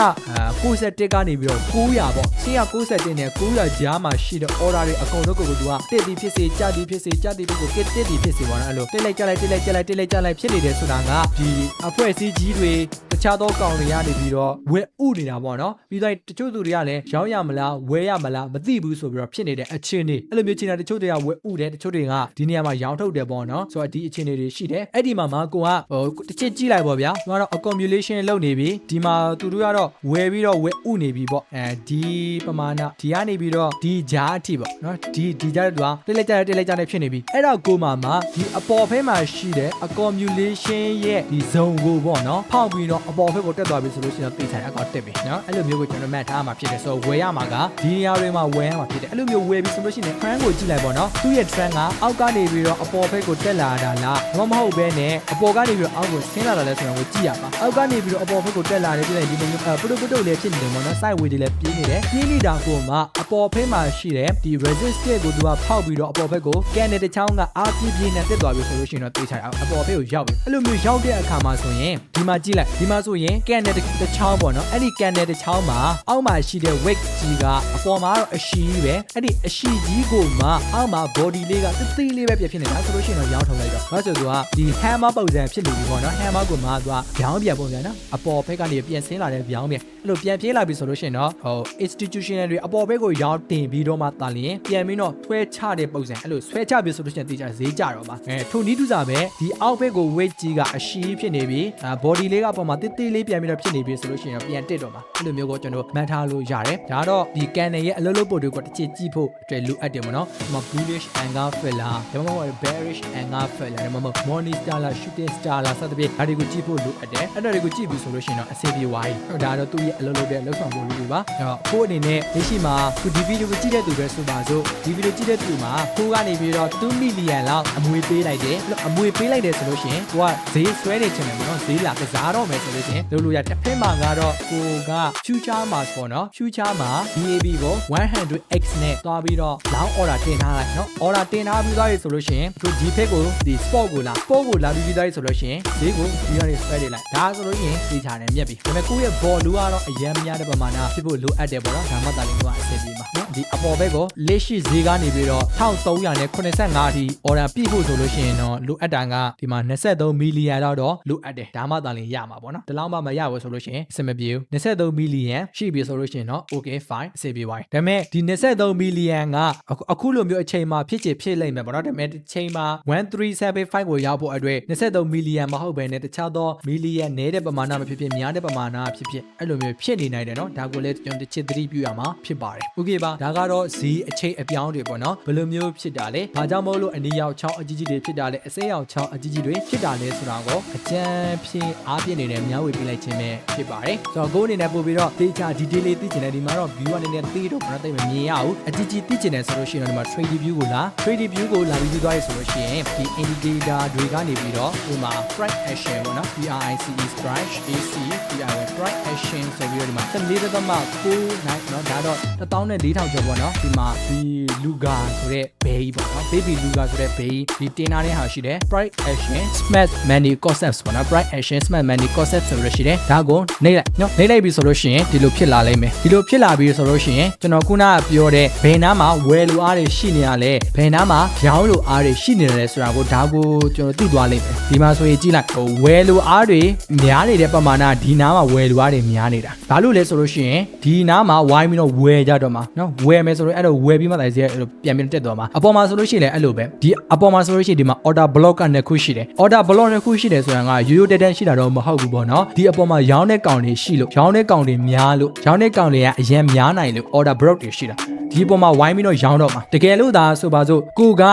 91ကနေပြီးတော့900ပေါ့ရှင်းရ91နဲ့900ကြားမှာရှိတဲ့ order တွေအကုန်လုံးကိုကိုသူကတစ်တီဖြစ်စေကြတီဖြစ်စေကြတီဖြစ်ကိုကစ်တစ်တီဖြစ်စေပေါ့နော်အဲ့လိုတိတ်လိုက်ကြလိုက်တိတ်လိုက်ကြလိုက်တိတ်လိုက်ကြလိုက်ဖြစ်နေတယ်ဆိုတာကဒီအဖွဲ့အစည်းကြီးတွေတခြားသောကောင်တွေကနေပြီးတော့ဝယ်ဥနေတာပေါ့နော်ပြီးတော့တချို့သူတွေကလည်းရောင်းရမလားဝယ်ရမလားမသိဘူးဆိုပြီးတော့ဖြစ်နေတဲ့အခြေအနေအဲ့လိုမျိုးချိန်တာတချို့တွေကဝယ်ဥတယ်တချို့တွေကဒီနေရာမှာရောင်းထုတ်တယ်ပေါ့နော်ဆိုတော့ဒီအခြေအနေတွေရှိတယ်အဲ့ဒီမှာမှာကိုကဟိုတစ်ချက်ကြည့်လိုက်ပေါ့ဗျာသူကတော့ accumulation လုပ်နေပြီဒီမှာသူတို့ကတော့ဝယ်ပြီးတော့ဝယ်ဥနေပြီပေါ့အဲဒီပမာဏဒီကနေပြီးတော့ဒီဂျားအထိပေါ့နော်ဒီဒီဂျားတူကတိတ်လိုက်ကြတယ်တိတ်လိုက်ကြတယ်ဖြစ်နေပြီအဲ့တော့ကိုမှမှာဒီအပေါ်ဖဲမှာရှိတဲ့ accumulation ရဲ့ဒီ zone ကိုပေါ့နော်ဖောက်ပြီးတော့အပေါ်ဖက်ကိုတက်သွားပြီဆိုလို့ရှိရင်သိချင်အကောတက်ပြီနော်အဲ့လိုမျိုးကိုကျွန်တော်မှတ်ထားမှာဖြစ်တယ်ဆိုတော့ဝယ်ရမှာကဒီနေရာတွေမှာဝယ်ရမှာဖြစ်တယ်အဲ့လိုမျိုးဝယ်ပြီဆိုလို့ရှိရင် trend ကိုကြည့်လိုက်ပေါ့နော်သူ့ရဲ့ trend ကအောက်ကနေပြီးတော့အပေါ်ဖက်ကိုတက်လာတာလားမမဟုတ်ဘဲနဲ့အပေါ်ကနေပြီးတော့အောက်ကိုဆင်းလာတာလဲဆိုတော့ကိုကြည့်ရမှာအောက်ကနေပြီးတော့အပေါ်ဖက်ကိုတက်လာတယ်ပြည့်တယ်ဒီလိုမျိုးပုတ်ပုတ်ပုတ်လေးဖြစ်နေတယ်ပေါ့နော် side way တွေလည်းပြင်းနေတယ်ပြင်းနေတာကိုမှအပေါ်ဖက်မှာရှိတဲ့ဒီ resistance ကိုသူကဖောက်ပြီးတော့အပေါ်ဖက်ကိုကန်တဲ့တစ်ချောင်းကအားပြင်းပြင်းနဲ့တက်သွားပြီဆိုလို့ရှိရင်တော့သိချင်အောင်အပေါ်ဖက်ကိုရောက်ပြီအဲ့လိုမျိုးရောက်တဲ့အခါမှာဆိုရင်ဒီမှာကြည့်လိုက်ဒီမှာဆိုရင်ကန်တဲ့တစ်ချောင်းပေါ့နော်အဲ့ဒီကန်တဲ့တစ်ချောင်းမှာအောက်မှာရှိတဲ့ weight ကြီးကအပေါ်မှာတော့အရှိကြီးပဲအဲ့ဒီအရှိကြီးကိုမှအောက်မှာ body လေးကတိတိလေးပဲပြဖြစ်နေတာဆိုလို့ရှိရင်တော့ရောင်းထုံလိုက်တော့ဒါဆိုသူကဒီ hammer ပုံစံဖြစ်နေပြီပေါ့နော် hammer ကိုမှသူကပြောင်းပြန်ပုံစံနော်အပေါ်ဘက်ကနေပြန်ဆင်းလာတဲ့ပြောင်းပြန် အဲ့လိုပြန်ပြေးလာပြီဆိုလို့ရှိရင်တော့ဟို institutional တွေအပေါ်ဘက်ကိုရောင်းတင်ပြီးတော့မှတာလျင်ပြန်ပြီးတော့ဆွဲချတဲ့ပုံစံအဲ့လိုဆွဲချပြီဆိုလို့ရှိရင်တေချာဈေးကြတော့ပါအဲထိုနီးတူစာပဲဒီအောက်ဘက်ကို weight ကြီးကအရှိဖြစ်နေပြီအာ body လေးကအပေါ်မှာတိတိလေးပြန်ပြီးတော့ဖြစ်နေပြီဆိုလို့ရှိရင်တော့ပြန်တက်တော့မှာအဲ့လိုမျိုးကိုကျွန်တော်မှတ်ထားလို့ရတယ်ဒါတော့ဒီ can ရဲ့အလုပ်လုပ်ပုံတွေကတစ်ချက်ကြည့်ဖို့အတွက်လိုအပ်တယ်မနော်ဒီမှာ bullish angle filler ဒါမှမဟုတ် bearish angle filler ဒါမှမဟုတ် morning star လား shooting star လားစသဖြင့်ဒါတွေကိုကြည့်ဖို့လိုအပ်တယ်အဲ့ဒါတွေကိုကြည့်ပြီဆိုလို့ရှိရင်တော့အဆင်ပြေသွားပြီဒါတော့သူ့ရဲ့အလုပ်လုပ်တဲ့လုပ်ဆောင်ပုံလေးတွေပါအဲ့တော့ကိုယ့်အနေနဲ့လက်ရှိမှာခုဒီဗီဒီယိုကိုကြည့်တဲ့သူပဲဆိုပါစို့ဒီဗီဒီယိုကြည့်တဲ့သူမှာကိုကနေပြီးတော့2 million လောက်အမွေပေးလိုက်တယ်အဲ့လိုအမွေပေးလိုက်တယ်ဆိုလို့ရှိရင်ကိုကဈေးဆွဲနေချင်တယ်ပေါ့နော်ဈေးလာကစားတော့မယ်ဆိုလို့ရှိရင်လုပ်လို့ရတစ်ဖက်မှာကတော့ကိုက future မှာပေါ့နော် future မှာ BAB ကို 100x နဲ့တွားပြီးတော့ long order တင်ထားလိုက်နော် order တင်ထားပြီးသားရေဆိုလို့ရှိရင်သူဒီဖက်ကိုဒီ sport ကိုလာ sport ကိုလာပြီးပြီးသားရေဆိုလို့ရှိရင်ဈေးကိုဒီကနေ spread တွေလိုက်ဒါဆိုလို့ရှိရင်ဒီချာနဲ့မြက်ပြီဒါပေမဲ့ကိုယ့်ရဲ့ ball လူကတော့အရင်များတဲ့ပမာဏဖြစ်ဖို့လိုအပ်တယ်ပေါ့နော်ဒါမှသာလင်ကအဆင်ပြေမှာနော် ဒီအပေါ်ဘက်ကိုလက်ရှိဈေးကနေပြီးတော့1300နဲ့85အထိ order ပြည့်ဖို့ဆိုလို့ရှိရင်တော့လိုအပ်တာကဒီမှာ23 million လောက်တော့လိုအပ်တယ်ဒါမှသာလင်ရမှာပေါ့နော်ဒီလောက်မှမရဘူးဆိုလို့ရှိရင်အဆင်မပြေဘူး23 million ရှိပြီဆိုလို့ရှိရင်တော့ okay fine အဆင်ပြေပါပြီဒါပေမဲ့ဒီ23 million ကအခုအခုလိုမျိုးအချိန်မှာဖြစ်ချင်ဖြစ်လိမ့်မယ်ပေါ့နော်ဒါပေမဲ့ဒီချိန်မှာ1375ကိုရောက်ဖို့အတွက်23 million မဟုတ်ဘဲနဲ့တခြားသော million နည်းတဲ့ပမာဏမဖြစ်ဖြစ်များတဲ့ပမာဏဖြစ်ဖြစ်အဲ့လိုမျိုးဖြစ်နေနိုင်တယ်နော်ဒါကိုလည်းကျွန်တော်တစ်ချက်သတိပြုရမှာဖြစ်ပါတယ်။ Okay ပါဒါကတော့ဈေးအချိန်အပြောင်းတွေပေါ့နော်ဘယ်လိုမျိုးဖြစ်တာလဲ။ဘာကြောင့်မို့လို့အနီရောင်ချောင်းအကြီးကြီးတွေဖြစ်တာလဲအစိမ်းရောင်ချောင်းအကြီးကြီးတွေဖြစ်တာလဲဆိုတာကိုအကြံဖြင့်အားပြနေတဲ့မျှဝေပေးလိုက်ခြင်းပဲဖြစ်ပါတယ်။ဆိုတော့ကိုယ်အနေနဲ့ပို့ပြီးတော့ data detail လေးသိချင်တယ်ဒီမှာတော့ view အနေနဲ့သိတော့ဘာသိမမြင်ရဘူး။အကြီးကြီးသိချင်တယ်ဆိုလို့ရှိရင်တော့ဒီမှာ trade view ကိုလာ trade view ကိုလာပြီးသွားရဆိုလို့ရှိရင်ဒီ indicator တွေကနေပြီးတော့ဒီမှာ price action ပေါ့နော် PRICE price AC PRI price action ဆိုပြီးတော့ဒီမှာ14.9နိုင်เนาะဒါတော့14000 ဆိုပေါ့နော်ဒီမှာဒီလူဂါဆိုတဲ့ဘေးပေါ့နော် baby လူဂါဆိုတဲ့ဘေးဒီတင်ထားတဲ့ဟာရှိတယ် bright action smart money concepts ပေါ့နော် bright action smart money concepts ဆိုရရှိတယ်ဒါကိုနှိပ်လိုက်နော်နှိပ်လိုက်ပြီဆိုလို့ရှိရင်ဒီလိုဖြစ်လာလိမ့်မယ်ဒီလိုဖြစ်လာပြီဆိုလို့ရှိရင်ကျွန်တော်ခုနကပြောတဲ့ဘယ်နားမှာဝယ်လိုအားတွေရှိနေရလဲဘယ်နားမှာရောင်းလိုအားတွေရှိနေတယ်ဆိုတာကိုဒါကိုကျွန်တော်သိသွားလိမ့်မယ်ဒီမှာဆိုရင်ကြည့်လိုက်ဟိုဝယ်လိုအားတွေများနေတဲ့ပမာဏဒီနားမှာဝယ်လိုအားတွေများနေတာဘာလို့လဲဆိုလို့ရှိရင်ဒီနားမှာဝိုင်းပြီးတော့ဝယ်ကြတော့မှာနော်ဝယ်မယ်ဆိုတော့အဲ့တော့ဝယ်ပြီးမှတိုင်စီအဲ့လိုပြန်ပြီးတက်သွားမှာအပေါ်မှာဆိုလို့ရှိရင်လည်းအဲ့လိုပဲဒီအပေါ်မှာဆိုလို့ရှိရင်ဒီမှာ order block ကနှစ်ခုရှိတယ် order block နှစ်ခုရှိတယ်ဆိုတာကရိုးရိုးတက်တက်ရှိတာတော့မဟုတ်ဘူးပေါ့နော်ဒီအပေါ်မှာရောင်းတဲ့ကောင်တွေရှိလို့ရောင်းတဲ့ကောင်တွေများလို့ရောင်းတဲ့ကောင်တွေကအရင်များနိုင်လို့ order block တွေရှိတာဒီအပေါ်မှာဝိုင်းပြီးတော့ရောင်းတော့မှာတကယ်လို့ဒါဆိုပါစို့ကိုက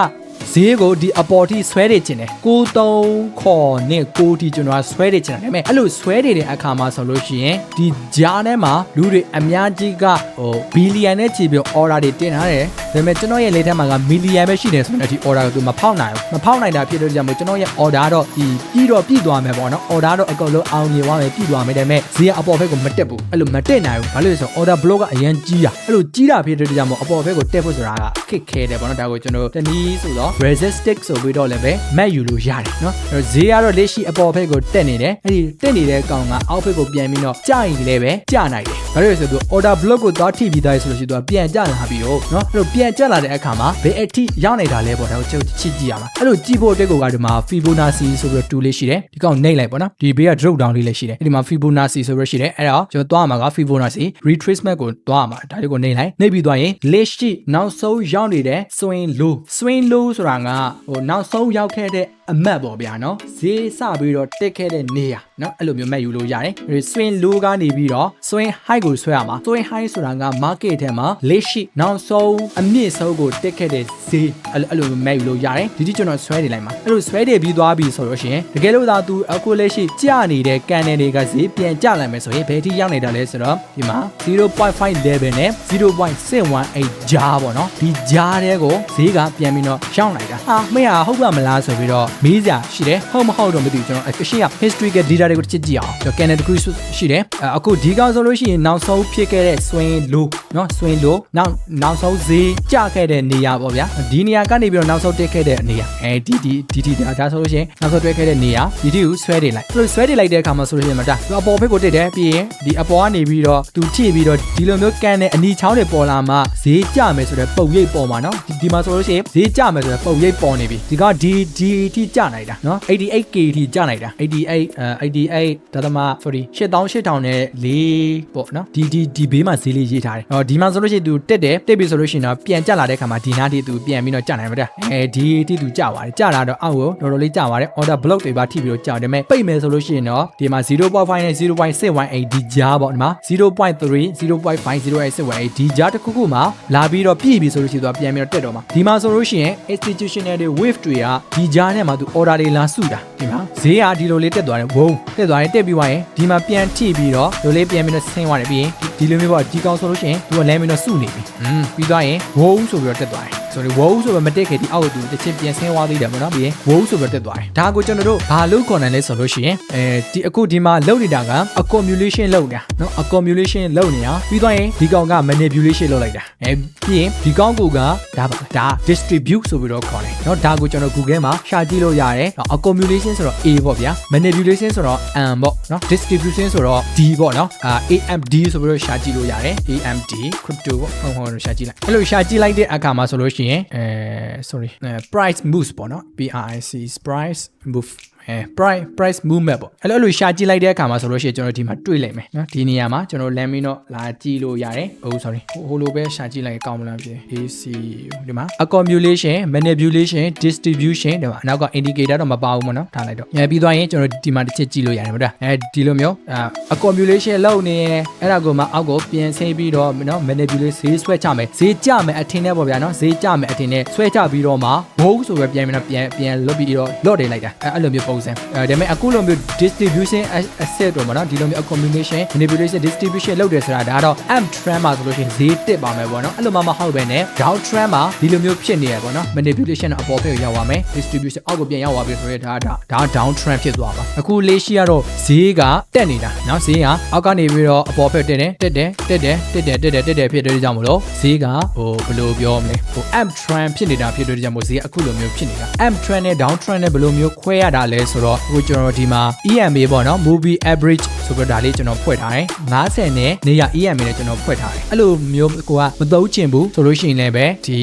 ဈေးကိုဒီအပေါ်ထိဆွဲနေခြင်းတယ်93ခေါ်နဲ့6ထိကျွန်တော်ကဆွဲနေခြင်းတယ်ဒါပေမဲ့အဲ့လိုဆွဲနေတဲ့အခါမှာဆိုလို့ရှိရင်ဒီဂျားထဲမှာလူတွေအများကြီးကဟိုဘီလီယံနဲ့ချီပြီး order တွေတင်ထားတယ်ပေမဲ့ကျွန်တော်ရဲ့လေထဲမှာကမီလီယံပဲရှိနေဆိုတော့ဒီ order ကိုသူမဖောက်နိုင်ဘူးမဖောက်နိုင်တာဖြစ်လို့ကြောင့်မို့ကျွန်တော်ရဲ့ order တော့ဒီပြီးတော့ပြီးသွားမယ်ပေါ့နော် order တော့အကုန်လုံးအောင်မြင်သွားမယ်ပြီးသွားမယ်ဒါပေမဲ့ဈေးကအပေါ်ဘက်ကိုမတက်ဘူးအဲ့လိုမတက်နိုင်ဘူးဘာလို့လဲဆိုတော့ order block ကအရင်ကြီးတာအဲ့လိုကြီးတာဖြစ်လို့ကြောင့်မို့အပေါ်ဘက်ကိုတက်ဖို့ဆိုတာကခက်ခဲတယ်ပေါ့နော်ဒါကိုကျွန်တော်တနည်းဆိုတော့ resistic ဆိုပြီးတော့လည်းပဲ mat ယူလို့ရတယ်နော်အဲ့တော့ဈေးကတော့လက်ရှိအပေါ်ဘက်ကိုတက်နေတယ်အဲ့ဒီတက်နေတဲ့ကောင်ကအောက်ဘက်ကိုပြန်ပြီးတော့ကြာရင်လည်းပဲကြာနိုင်တယ်ဘာလို့လဲဆိုတော့ order block ကိုသွားထိပြီးသားဆိုလို့ရှိရင်သူကပြန်ကြာလာပြီးတော့နော်အဲ့လိုပြန်ကြာလာတဲ့အခါမှာဘယ်အထိရောက်နေတာလဲပေါ့ဒါကိုချုပ်ချစ်ကြည့်ရမှာအဲ့လိုကြည့်ဖို့အတွက်ကိုကဒီမှာ Fibonacci ဆိုပြီးတော့ tool လေးရှိတယ်ဒီကောင်နှိပ်လိုက်ပေါ့နော်ဒီဘေးက drop down လေးလည်းရှိတယ်ဒီမှာ Fibonacci ဆိုပြီးတော့ရှိတယ်အဲ့တော့ကျွန်တော်သွားမှာက Fibonacci retracement ကိုသွားမှာဒါလေးကိုနှိပ်လိုက်နှိပ်ပြီးသွားရင်လက်ရှိနောက်ဆုံးရောက်နေတဲ့ swing low swing low ဆိုတာကဟိုနောက်ဆုံးရောက်ခဲ့တဲ့ အမတ်ပေါ့ဗျာနော်ဈေးစပြီးတော့တက်ခဲ့တဲ့နေရနော်အဲ့လိုမျိုးမှတ်ယူလို့ရတယ်အဲဒီ swing low ကနေပြီးတော့ swing high ကိုဆွဲရမှာ swing high ဆိုတာက market ထဲမှာလက်ရှိနောက်ဆုံးအမြင့်ဆုံးကိုတက်ခဲ့တဲ့ဈေးအဲ့လိုအဲ့လိုမျိုးမှတ်ယူလို့ရတယ်ဒီတိကျွန်တော်ဆွဲနေလိုက်မှာအဲ့လိုဆွဲနေပြီးသွားပြီဆိုလို့ရှိရင်တကယ်လို့သာသူအခုလက်ရှိကျနေတဲ့ကန်နယ်တွေကဈေးပြန်ကျလာမယ်ဆိုရင်ဘယ်ထိရောက်နေတာလဲဆိုတော့ဒီမှာ0.5 level နဲ့0.618ဂျားပေါ့နော်ဒီဂျားတဲ့ကိုဈေးကပြန်ပြီးတော့ရှောင်းလိုက်တာဟာမင်းဟာဟုတ်ပါမလားဆိုပြီးတော့မေးစရာရှိတယ်ဟုတ်မဟုတ်တော့မသိဘူးကျွန်တော်အရှိက history က data တွေကိုတစ်ချက်ကြည့်အောင်ကျွန်တော် canon degree ရှိတယ်အခုဒီကောင်ဆိုလို့ရှိရင်နောက်ဆုံးဖြစ်ခဲ့တဲ့ဆွင်လိုနော်ဆွင်လိုနောက်နောက်ဆုံးဈေးကျခဲ့တဲ့နေရာပေါ့ဗျာဒီနေရာကနေပြီးတော့နောက်ဆုံးတက်ခဲ့တဲ့နေရာအဲဒီဒီဒီဒီဒါဆိုလို့ရှိရင်နောက်ဆုံးတွဲခဲ့တဲ့နေရာဒီဒီကိုဆွဲတယ်လိုက်သူဆွဲတယ်လိုက်တဲ့အခါမှာဆိုလို့ရှိရင်မတာသူအပေါ်ဘက်ကိုတက်တယ်ပြီးရင်ဒီအပေါ်ကနေပြီးတော့သူထိပြီးတော့ဒီလိုမျိုးကန်တဲ့အနီချောင်းတွေပေါ်လာမှဈေးကျမယ်ဆိုတဲ့ပုံရိပ်ပေါ်မှာနော်ဒီမှာဆိုလို့ရှိရင်ဈေးကျမယ်ဆိုတဲ့ပုံရိပ်ပေါ်နေပြီဒီကဒီဒီထိကျနိုင်တာနော် 88k ထိကျနိုင်တာ88 88ဒါသမ sorry 8800နဲ့4ပေါ့နော်ဒီဒီဒီဘေးမှာဈေးလေးရေးထားတယ်ဟောဒီမှာဆိုလို့ရှိရင်သူတက်တယ်တက်ပြီဆိုလို့ရှိရင်တော့ပြန်ကျလာတဲ့ခါမှာဒီနားထိသူပြန်ပြီးတော့ကျနိုင်မှာတဲ့အဲဒီထိသူကျပါတယ်ကျလာတော့အောက်ကိုတော်တော်လေးကျပါတယ် order block တွေပါထိပြီးတော့ကျတယ်မဲ့ပိတ်မယ်ဆိုလို့ရှိရင်တော့ဒီမှာ0.5နဲ့0.618ဒီကြားပေါ့ဒီမှာ0.3 0.508ဒီကြားတစ်ခုခုမှာလာပြီးတော့ပြည့်ပြီဆိုလို့ရှိရင်သူကပြန်ပြီးတော့တက်တော့မှာဒီမှာဆိုလို့ရှိရင် institutional တွေ wave တွေကဒီကြားထဲမှာ तू order တွေလာစုတာဒီမှာဈေးကဒီလိုလေးတက်သွားတယ်ဝုန်းတက်သွားရင်တက်ပြီးသွားရင်ဒီမှာပြန်ထိပြီးတော့လိုလေးပြန်ပြီးတော့ဆင်းသွားတယ်ပြီးရင်ဒီ ဒီလိုမျိုးပေါ့ကြီးကောင်းဆိုလို့ရှိရင်သူကလမ်းမင်းတော့စုနေပြီ။ပြီးသွားရင်ဝိုးဆိုပြီးတော့တက်သွားတယ်။ဆိုတော့ဝိုးဆိုပြီးမတက်ခဲ့ဒီအောက်ကိုသူတစ်ချင်းပြန်ဆင်းသွားသေးတယ်ပေါ့နော်။ပြီးရင်ဝိုးဆိုပြီးတော့တက်သွားတယ်။ဒါကိုကျွန်တော်တို့ဘာလို့ခေါ်နိုင်လဲဆိုလို့ရှိရင်အဲဒီအခုဒီမှာလုပ်နေတာက accumulation လုပ်နေတာနော် accumulation လုပ်နေတာပြီးသွားရင်ဒီကောင်က manipulation လုပ်လိုက်တာ။အဲပြီးရင်ဒီကောင်ကဒါပါဒါ distribute ဆိုပြီးတော့ခေါ်တယ်။နော်ဒါကိုကျွန်တော် Google မှာရှာကြည့်လို့ရတယ်။ accumulation ဆိုတော့ A ပေါ့ဗျာ။ manipulation ဆိုတော့ M ပေါ့နော်။ distribution ဆိုတော့ D ပေါ့နော်။အာ AMD ဆိုပြီးတော့ရှာကြည့်လို့ရတယ် AMD crypto ဟောဟောရှာကြည့်လိုက်အဲ့လိုရှာကြည့်လိုက်တဲ့အခါမှာဆိုလို့ရှိရင်အဲ sorry price moves ပေါ့နော် PRIC price move အဲ price price movement ပေါ့အဲ့လိုအဲ့လိုရှာကြည့်လိုက်တဲ့အခါမှာဆိုလို့ရှိရင်ကျွန်တော်ဒီမှာတွေ့လိုက်မယ်နော်ဒီနေရာမှာကျွန်တော်လမ်းမင်းတော့လာကြည့်လို့ရတယ်ဟုတ် sorry ဟိုဟိုလိုပဲရှာကြည့်လိုက်ကောင်းမလားဖြစ် AC ဒီမှာ accumulation manipulation distribution ဒီမှာနောက်က indicator တော့မပါဘူးမနော်ထားလိုက်တော့အဲပြီးသွားရင်ကျွန်တော်ဒီမှာတစ်ချက်ကြည့်လို့ရတယ်မဟုတ်လားအဲဒီလိုမျိုးအာ accumulation လုပ်နေရင်အဲ့ဒါကိုမှအောက်ကိုပြင်ဆင်းပြီးတော့နော် manipulate ဈေးဆွဲချမယ်ဈေးကျမယ်အထင်နဲ့ပေါ့ဗျာနော်ဈေးကျမယ်အထင်နဲ့ဆွဲချပြီးတော့မှဘုံဆိုပဲပြန်ပြီးတော့ပြန်ပြန်လွတ်ပြီးတော့လော့တယ်လိုက်တာအဲအဲ့လိုမျိုးပုံစံအဲဒါပေမဲ့အခုလိုမျိုး distribution asset တော့မနော်ဒီလိုမျိုး accumulation manipulation distribution လုပ်တယ်ဆိုတာဒါကတော့ amp trend မှာဆိုလို့ရှိရင်ဈေးတက်ပါမယ်ပေါ့နော်အဲ့လိုမှမဟုတ်ပဲね down trend မှာဒီလိုမျိုးဖြစ်နေရပေါ့နော် manipulation အပေါ်ဖက်ကိုရောက်သွားမယ် distribution အောက်ကိုပြန်ရောက်သွားပြီဆိုတော့ဒါဒါဒါ down trend ဖြစ်သွားပါအခုလေးရှိကတော့ဈေးကတက်နေတာနော်ဈေးကအောက်ကနေပြီးတော့အပေါ်ဖက်တက်တယ်တက်တယ်တက်တယ်တက်တယ်တက်တယ်တက်တယ်ဖြစ်တဲ့ကြောင့်မလို့ဈေးကဟိုဘယ်လိုပြောမလဲဟို amp trend ဖြစ်နေတာဖြစ်တဲ့ကြောင့်မို့ဈေးကအခုလိုမျိုးဖြစ်နေတာ amp trend နဲ့ down trend နဲ့ဘယ်လိုမျိုးခွဲရတာလဲဆိုတော့ဟိုကျွန်တော်ဒီမှာ EMA ပေါ့နော် movie average ဆိုပြီးတော့ဒါလေးကျွန်တော်ဖွဲ့ထားတယ်90နဲ့နေရ EMA နဲ့ကျွန်တော်ဖွဲ့ထားတယ်အဲ့လိုမျိုးကိုကမသုံးချင်ဘူးဆိုလို့ရှိရင်လည်းပဲဒီ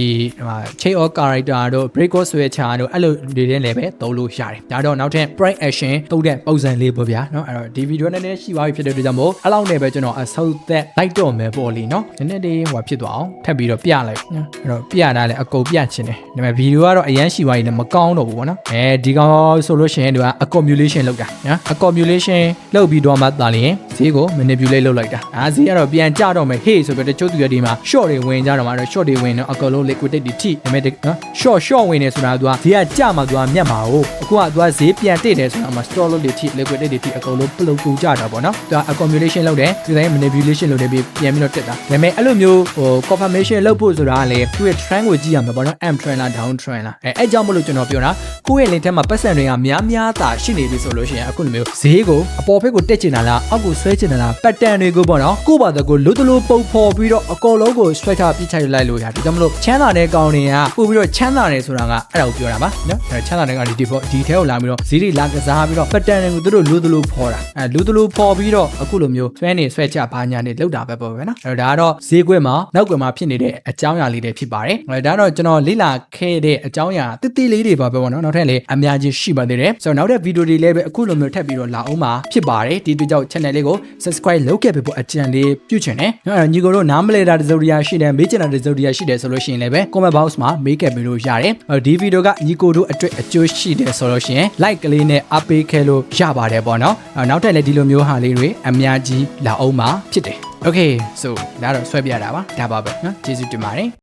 ဟို chain of character တို့ break or switch တို့အဲ့လိုတွေနဲ့လည်းပဲသုံးလို့ရတယ်ဒါတော့နောက်ထပ် prime action တုံးတဲ့ပုံစံလေးပေါ့ဗျာနော်အဲ့တော့ဒီဗီဒီယိုနဲ့လည်းရှိသွားပြီဖြစ်တဲ့အတွက်ကြောင့်မို့အဲ့လောက်နဲ့ပဲကျွန်တော်အဆုတ်သက်လိုက်တော့မယ်ပေါ့လीနော်နည်းနည်းလေးဟိုဖြစ်သွားအောင်ထပ်ပြီးတော့ပြလိုက်နော်အဲ့တော့ပြတာလည်းအကုန်ပြချင်တယ်ဒါပေမဲ့ဗီဒီယိုကတော့အရန်ရှိသွားရင်လည်းမကောင်းတော့ဘူးပေါ့နော်အဲဒီကောင်ဆိုလို့ရှိရင်ရင်သူက accumulation လုပ်တာနော် accumulation လုပ်ပြီးတော့မှသာလျှင်ဈေးကို manipulate လုပ်လိုက်တာအာဈေးကတော့ပြန်ကျတော့မယ် hey ဆိုပြီးတော့တချို့သူရဒီမှာ short တွေဝင်ကြတော့မှာတော့ short တွေဝင်တော့အကုန်လုံး liquidity ထိဒါပေမဲ့နော် short short ဝင်နေဆိုတာကသူကဈေးကကျမှသူကမြတ်မှာဟုတ်အခုကသူကဈေးပြန်တိတယ်ဆိုတာမှာ store လုပ်တွေထိ liquidity ထိအကုန်လုံးပလုတ်ကူကြတာပေါ့နော်သူက accumulation လုပ်တယ်ဒီတိုင်း manipulation လုပ်တယ်ပြီးပြန်ပြီးတော့တက်တာဒါပေမဲ့အဲ့လိုမျိုးဟို confirmation လုပ်ဖို့ဆိုတာကလေသူ့ရဲ့ trend ကိုကြည့်ရမှာပေါ့နော် M trend လား down trend လားအဲအဲ့ကြောင့်မလို့ကျွန်တော်ပြောတာကိုယ့်ရဲ့ link ထဲမှာပတ်စံတွေကများများသာရှိနေပြီဆိုလို့ရှိရင်အခုလိုမျိုးဈေးကိုအပေါ်ဘက်ကိုတက်ချင်တာလားအောက်ကိုဆွဲချင်တာလား pattern တွေကိုပေါ့နော်ကိုယ့်ဘာသာကိုလို့တလို့ပုံဖော်ပြီးတော့အကောလုံးကို strike ထားပြစ်ချလိုက်လို့ရတယ်ဒါကြောင့်မလို့ချမ်းသာတဲ့ကောင်တွေကပို့ပြီးတော့ချမ်းသာတယ်ဆိုတာကအဲ့ဒါကိုပြောတာပါနော်အဲချမ်းသာတဲ့ကောင်ဒီဒီပေါ့ဒီထဲကိုလာပြီးတော့ဈေးတွေလာကစားပြီးတော့ pattern တွေကိုသူတို့လို့တလို့ဖော်တာအဲလို့တလို့ဖော်ပြီးတော့အခုလိုမျိုးဆွဲနေဆွဲချဘာညာနေလောက်တာပဲပေါ့ပဲနော်အဲဒါကတော့ဈေးကွက်မှာနောက်ကွယ်မှာဖြစ်နေတဲ့အကြောင်းအရာလေးတွေဖြစ်ပါတယ်အဲဒါတော့ကျွန်တော်လေ့လာခဲ့တဲ့အကြောင်းအရာတိတိလေးတွေပါပဲပေါ့နော်နောက်ထပ်လည်းအများကြီးရှိပါသေးတယ်ဆိုတော့နောက်တဲ့ဗီဒီယိုတွေလည်းပဲအခုလိုမျိုးထပ်ပြီးတော့လာအောင်မှာဖြစ်ပါတယ်ဒီအတွက်ကြောင့် channel လေးကို subscribe လုပ်ခဲ့ပေးဖို့အကြံလေးပြုချင်တယ်နော်အဲညီကိုတို့နားမလဲတာတစုံတရာရှိတယ်မေးချင်တာတစုံတရာရှိတယ်ဆိုလို့ရှိရင်လည်းပဲ comment box မှာမေးခဲ့ပေးလို့ရတယ်အဲဒီဗီဒီယိုကညီကိုတို့အတွက်အကျိုးရှိတယ်ဆိုလို့ရှိရင် like ကလေးနဲ့အပေးခဲ့လို့ရပါတယ်ပေါ့နော်နောက်ထပ်လည်းဒီလိုမျိုးဟာလေးတွေအများကြီးလာအောင်မှာဖြစ်တယ် Okay so ဒါတော့ဆွဲပြရတာပါဒါပါပဲเนาะကျေးဇူးတင်ပါတယ်